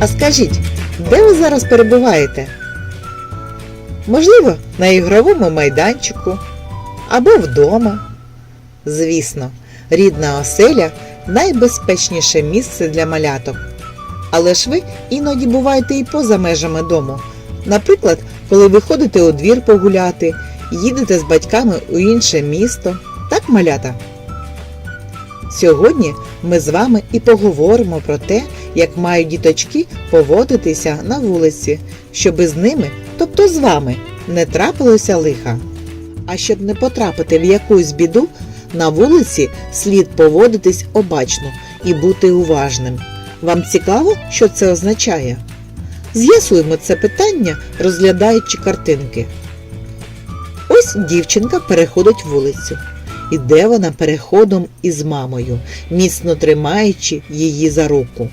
А скажіть, де ви зараз перебуваєте? Можливо, на ігровому майданчику або вдома. Звісно, рідна оселя найбезпечніше місце для маляток. Але ж ви іноді буваєте і поза межами дому. Наприклад, коли ви ходите у двір погуляти, їдете з батьками у інше місто. Так, малята? Сьогодні ми з вами і поговоримо про те, як мають діточки поводитися на вулиці, щоби з ними, тобто з вами, не трапилося лиха. А щоб не потрапити в якусь біду, на вулиці слід поводитись обачно і бути уважним. Вам цікаво, що це означає? З'ясуємо це питання, розглядаючи картинки. Ось дівчинка переходить вулицю. Іде вона переходом із мамою, міцно тримаючи її за руку.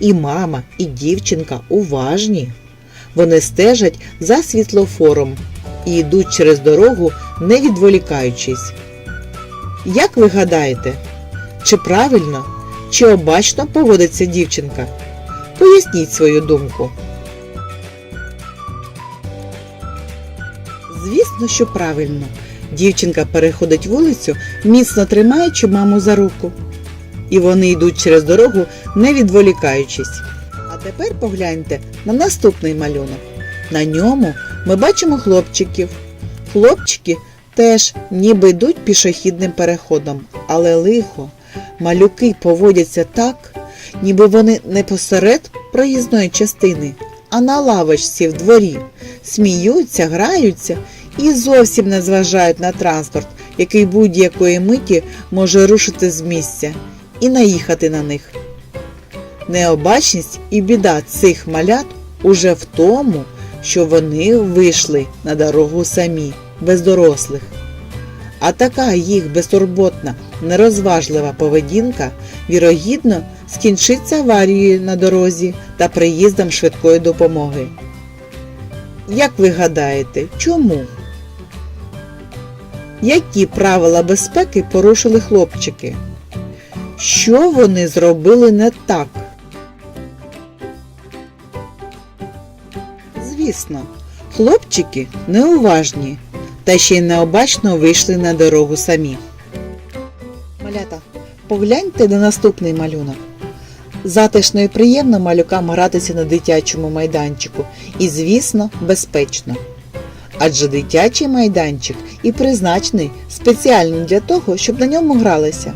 І мама, і дівчинка уважні. Вони стежать за світлофором і йдуть через дорогу, не відволікаючись. Як ви гадаєте, чи правильно, чи обачно поводиться дівчинка? Поясніть свою думку. Звісно, що правильно. Дівчинка переходить вулицю, міцно тримаючи маму за руку. І вони йдуть через дорогу, не відволікаючись. А тепер погляньте на наступний малюнок. На ньому ми бачимо хлопчиків. Хлопчики теж ніби йдуть пішохідним переходом, але лихо. Малюки поводяться так, ніби вони не посеред проїзної частини, а на лавочці в дворі. Сміються, граються і зовсім не зважають на транспорт, який будь-якої миті може рушити з місця і наїхати на них. Необачність і біда цих малят уже в тому, що вони вийшли на дорогу самі, без дорослих. А така їх безтурботна, нерозважлива поведінка, вірогідно, скінчиться аварією на дорозі та приїздом швидкої допомоги. Як ви гадаєте, чому? Які правила безпеки порушили хлопчики? Що вони зробили не так? Звісно, хлопчики неуважні та ще й необачно вийшли на дорогу самі. Малята, погляньте на наступний малюнок. Затишно і приємно малюкам гратися на дитячому майданчику і, звісно, безпечно. Адже дитячий майданчик і призначений спеціально для того, щоб на ньому гралися.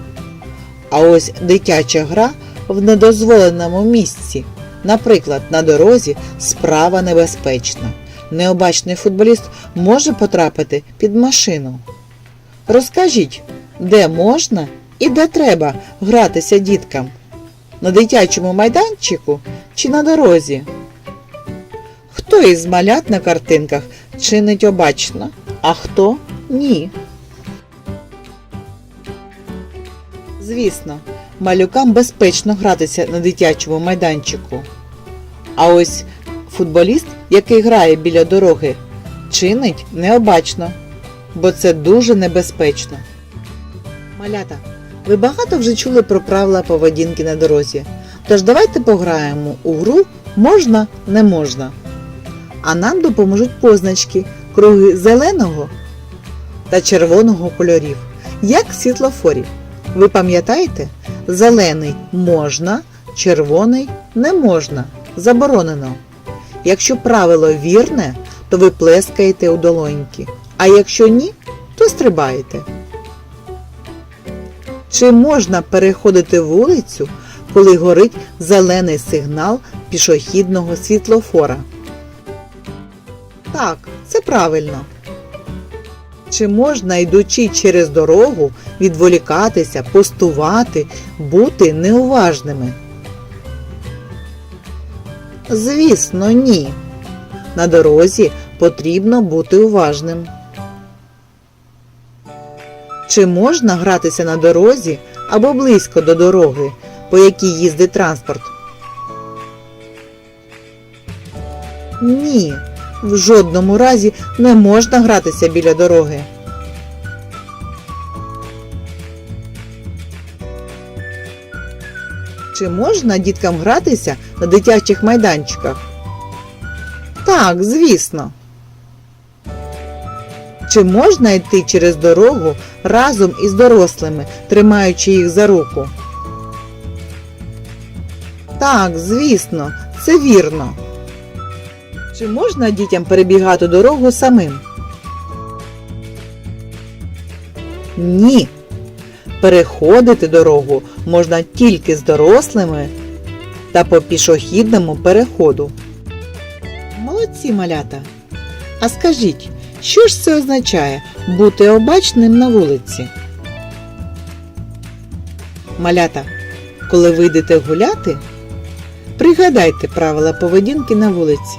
А ось дитяча гра в недозволеному місці, наприклад, на дорозі, справа небезпечна. Необачний футболіст може потрапити під машину. Розкажіть, де можна і де треба гратися діткам? На дитячому майданчику чи на дорозі? Хто із малят на картинках чинить обачно, а хто ні? Звісно, малюкам безпечно гратися на дитячому майданчику. А ось футболіст, який грає біля дороги, чинить необачно, бо це дуже небезпечно. Малята, ви багато вже чули про правила поведінки на дорозі. Тож давайте пограємо у гру можна, не можна. А нам допоможуть позначки, круги зеленого та червоного кольорів, як світлофорі. Ви пам'ятаєте? Зелений можна, червоний не можна. Заборонено. Якщо правило вірне, то ви плескаєте у долоньки, а якщо ні, то стрибаєте. Чи можна переходити вулицю, коли горить зелений сигнал пішохідного світлофора? Так, це правильно. Чи можна, йдучи через дорогу, відволікатися, постувати, бути неуважними? Звісно, ні. На дорозі потрібно бути уважним. Чи можна гратися на дорозі або близько до дороги, по якій їздить транспорт? Ні, в жодному разі не можна гратися біля дороги. Чи можна діткам гратися на дитячих майданчиках? Так, звісно. Чи можна йти через дорогу разом із дорослими, тримаючи їх за руку? Так, звісно, це вірно. Чи можна дітям перебігати дорогу самим? Ні. Переходити дорогу можна тільки з дорослими та по пішохідному переходу. Молодці малята. А скажіть, що ж це означає бути обачним на вулиці? Малята, коли вийдете гуляти, пригадайте правила поведінки на вулиці.